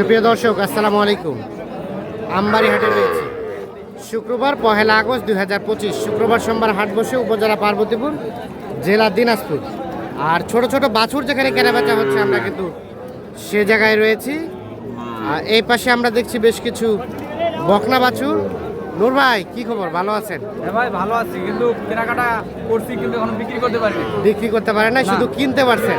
সুপ্রিয় দর্শক আসসালামু আলাইকুম। আমবাড়ি হাটে রয়েছে শুক্রবার পহেলা আগস্ট দুই হাজার পঁচিশ শুক্রবার সোমবার হাট বসে উপজেলা পার্বতীপুর জেলা দিনাজপুর। আর ছোট ছোট বাছুর যেখানে কেনাবেচা হচ্ছে আমরা কিন্তু সে জায়গায় রয়েছি। আর এই পাশে আমরা দেখছি বেশ কিছু বকনা বাছুর। নূর ভাই কি খবর? ভালো আছেন? হ্যাঁ ভাই ভালো আছি। কিন্তু কেনাকাটা করছি কিন্তু এখন বিক্রি করতে পারিনি। বিক্রি করতে পারেন না। শুধু কিনতে পারছেন?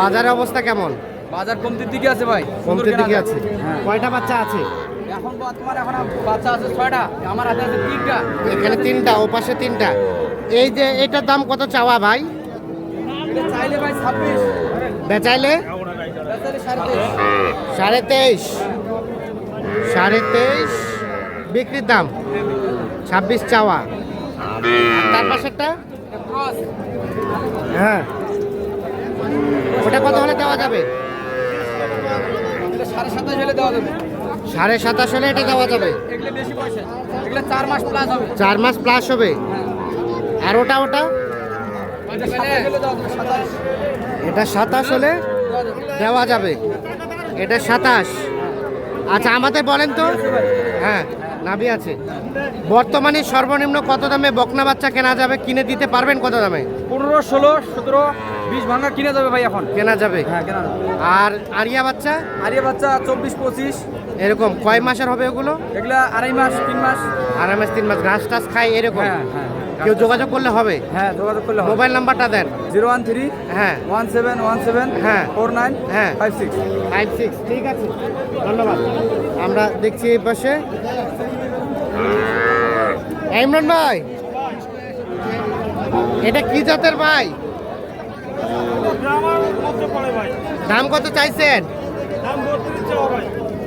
বাজারের অবস্থা কেমন? বাজার কমতির দিকে আছে ভাই। কমতির দিকে আছে। হ্যাঁ। কয়টা বাচ্চা আছে? এখন বর্তমান এখন বাচ্চা আছে ছয়টা আমার হাতে আছে তিনটা। এখানে তিনটা ও পাশে তিনটা। এই যে এটার দাম কত চাওয়া ভাই? চাইলে ভাই ছাব্বিশ। বেচাইলে? সাড়ে তেইশ। সাড়ে তেইশ। বিক্রির দাম? ছাব্বিশ চাওয়া। তার পাশেরটা? এটা হ্যাঁ। ওটা কত হলে দেওয়া যাবে? সাড়ে সাতাশ হলে এটা দেওয়া যাবে। চার মাস প্লাস হবে। আর ওটা ওটা? এটা সাতাশ হলে দেওয়া যাবে। এটা সাতাশ হলে দেওয়া যাবে। দেওয়া যাবে এটা সাতাশ। আচ্ছা আমাদের বলেন তো। হ্যাঁ নাভি আছে। বর্তমানে সর্বনিম্ন কত দামে বকনা বাচ্চা কেনা যাবে? কিনে দিতে পারবেন কত দামে? পনেরো ষোলো সতেরো বিশ ভাঙা কিনে যাবে ভাই এখন। কেনা যাবে। হ্যাঁ কেনা যাবে। আর আরিয়া বাচ্চা? আর এ বাচ্চা চব্বিশ পঁচিশ। এরকম কয় মাসের হবে ওগুলো? এগুলা আড়াই মাস তিন মাস। আড়াই মাস তিন মাস ঘাস টাস খায় এরকম? হ্যাঁ হ্যাঁ কেউ যোগাযোগ করলে হবে? হ্যাঁ যোগাযোগ করলে হবে। মোবাইল নাম্বারটা দেন। জিরো ওয়ান থ্রি হ্যাঁ। ওয়ান সেভেন ওয়ান সেভেন হ্যাঁ। ফোর নাইন হ্যাঁ। Five six. ফাইভ সিক্স ঠিক আছে। ধন্যবাদ। আমরা দেখছি এই পাশে। ইমরান ভাই এটা কি জাতের ভাই? দাম কত চাইছেন?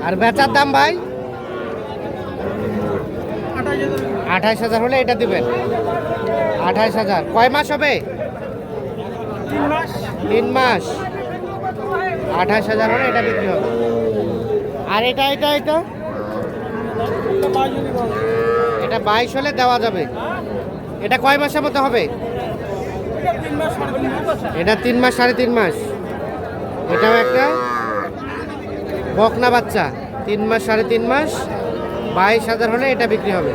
আর বেচার দাম ভাই? আঠাইশ হাজার হলে এটা দিবেন। আঠাইশ হাজার। কয় মাস হবে? তিন মাস। আঠাশ হাজার হলে এটা বিক্রি হবে। আর এটা এটা এটা? এটা বাইশ হলে দেওয়া যাবে। এটা কয় মাসের মতো হবে? এটা তিন মাস সাড়ে তিন মাস। এটাও একটা বকনা বাচ্চা। তিন মাস সাড়ে তিন মাস, বাইশ হাজার হলে এটা বিক্রি হবে।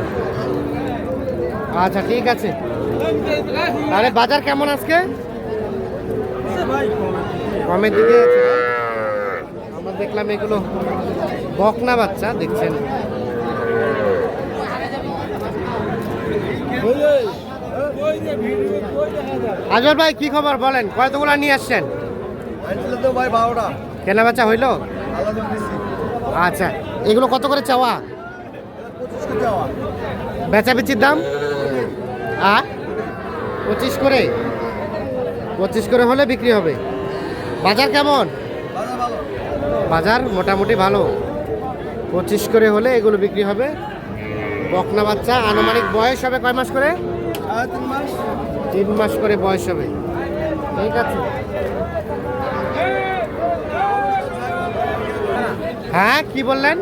আচ্ছা ঠিক আছে। তাহলে বাজার কেমন আজকে? কমের দিকে আমরা দেখলাম এগুলো বকনা বাচ্চা, দেখছেন? আজর ভাই, কি খবর বলেন? কয়তগুলা নিয়ে আসছেন? কেনা বেচা হইল? আচ্ছা এগুলো কত করে চাওয়া? বেচা বেচির দাম? আ? পঁচিশ করে। পঁচিশ করে হলে বিক্রি হবে। বাজার কেমন? বাজার মোটামুটি ভালো। পঁচিশ করে হলে এগুলো বিক্রি হবে। বকনা বাচ্চা, আনুমানিক বয়স হবে কয় মাস করে? করে বয়স হবে। ঠিক আছে? হ্যাঁ কি বললেন?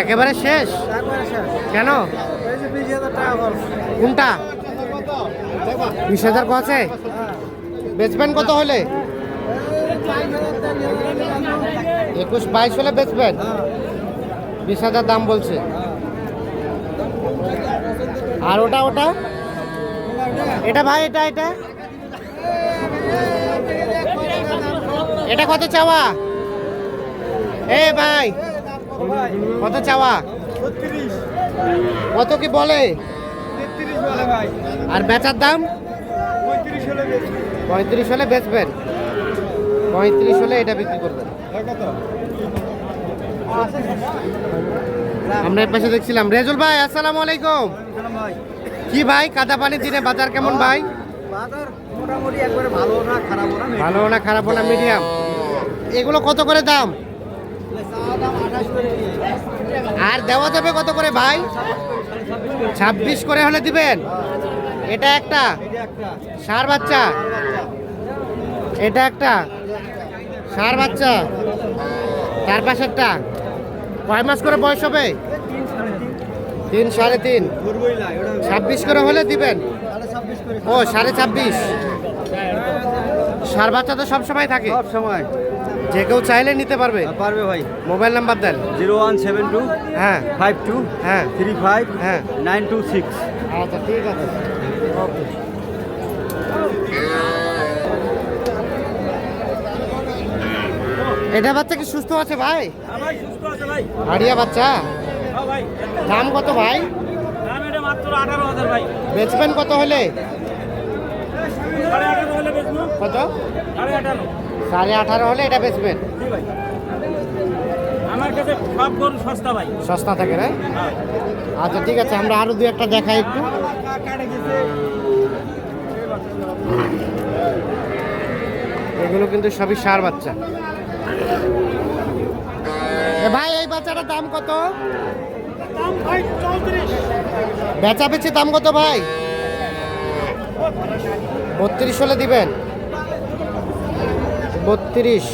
একেবারে শেষ? কেন? কোনটা? বিশ হাজার আছে? বেচবেন কত হলে? একুশ, বাইশ হলে বেচবেন? বিশ হাজার দাম বলছে। আর ওটা ওটা? এটা ভাই, এটা এটা। এটা কত চাওয়া? এ ভাই, কত চাওয়া? কত কি বলে? আর বেচার দাম? পঁয়ত্রিশ হলে বেচবেন। পঁয়ত্রিশ হলে এটা বিক্রি করবেন। আমরা এর পাশে দেখছিলাম। রেজুল ভাই, আসসালামু আলাইকুম। কি ভাই? কাদা পানির দিনে বাজার কেমন ভাই? বাজার মোটামুটি একবারে ভালো না খারাপ না ভালো না খারাপ না মিডিয়াম এগুলো কত করে দাম? আর দেওয়া যাবে কত করে ভাই? ছাব্বিশ করে হলে দিবেন? এটা একটা? সার বাচ্চা? এটা একটা? সার বাচ্চা? চার তার পাশেরটা কয় মাস করে বয়স হবে? তিন সাড়ে তিন। ছাব্বিশ করে হলে দিবেন? ও সাড়ে ছাব্বিশ। সার বাচ্চা তো সব সময় থাকে। সব সময়। যে কেউ চাইলে নিতে পারবে। পারবে ভাই। মোবাইল নাম্বার দেন। জিরো ওয়ান সেভেন টু হ্যাঁ। ফাইভ টু হ্যাঁ। থ্রি ফাইভ হ্যাঁ। Nine two six. আচ্ছা ঠিক আছে। ওকে এটা বাচ্চা কি সুস্থ আছে ভাই? ভাই সুস্থ হাড়িয়া বাচ্চা? হ্যাঁ দাম কত ভাই? দাম এটা মাত্র আঠারো হাজার ভাই। বেচবেন কত হলে? কত? সাড়ে আঠারো। হলে এটা বেচবেন? আমার কাছে সব গরু সস্তা ভাই। সস্তা থাকে না? হ্যাঁ। আচ্ছা ঠিক আছে আমরা আরও দু একটা দেখাই একটু। এগুলো কিন্তু সবই সার বাচ্চা। ভাই এই বাচ্চাটার দাম কত? বেচা বেচি দাম কত ভাই? বত্রিশ হলে দিবেন। বত্রিশ।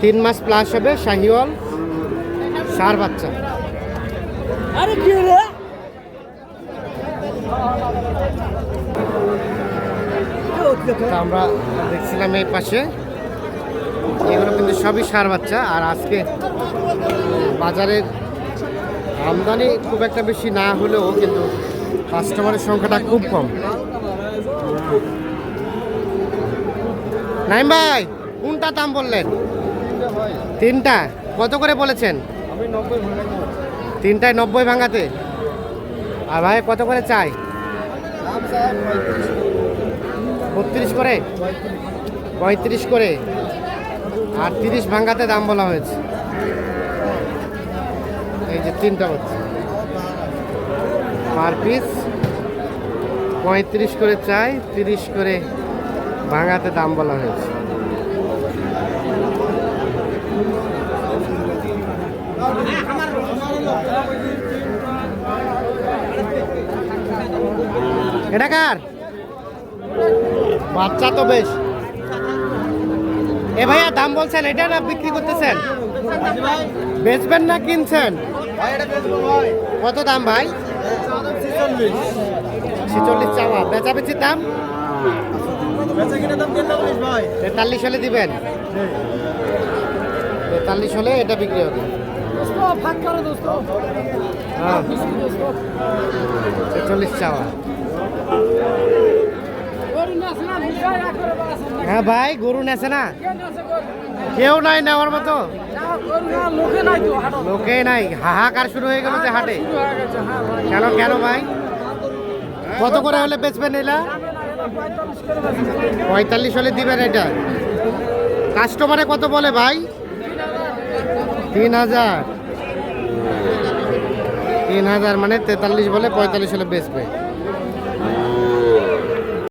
তিন মাস প্লাস হবে শাহিওয়াল সার বাচ্চা। আরে কি আমরা দেখছিলাম এই পাশে। এগুলো কিন্তু সবই সার বাচ্চা। আর আজকে বাজারের আমদানি খুব একটা বেশি না হলেও কিন্তু কাস্টমারের সংখ্যাটা খুব কম। নাইম ভাই, কোনটা দাম বললেন? তিনটা। কত করে বলেছেন? তিনটায় নব্বই ভাঙাতে। আর ভাই, কত করে চাই? বত্রিশ করে? পঁয়ত্রিশ করে? আর তিরিশ ভাঙ্গাতে দাম বলা হয়েছে। এই যে তিনটা হচ্ছে। পার পিস, পঁয়ত্রিশ করে চাই, তিরিশ করে ভাঙাতে দাম বলা হয়েছে। এটা কার? বাচ্চা তো বেশ। এ ভাইয়া, দাম বলছেন, এটা না বিক্রি করতেছেন? বেচবেন না কিনছেন? কত দাম ভাই? ছিচল্লিশ চাওয়া। বেচা বেচির দাম? তেতাল্লিশ হলে দিবেন? তেতাল্লিশ হলে এটা বিক্রি হবে। হ্যাঁ। ছেচল্লিশ চাওয়া। হ্যাঁ ভাই, গরু নেছে না? কেউ নাই নেওয়ার মতো? লোকে নাই। হাহাকার শুরু হয়ে গেল যে হাটে। কেন কেন ভাই? কত করে হলে বেচবেন এলা? পঁয়তাল্লিশ হলে দিবেন এটা। কাস্টমারে কত বলে ভাই? তিন হাজার। তিন হাজার মানে তেতাল্লিশ বলে পঁয়তাল্লিশ হলে বেচবে।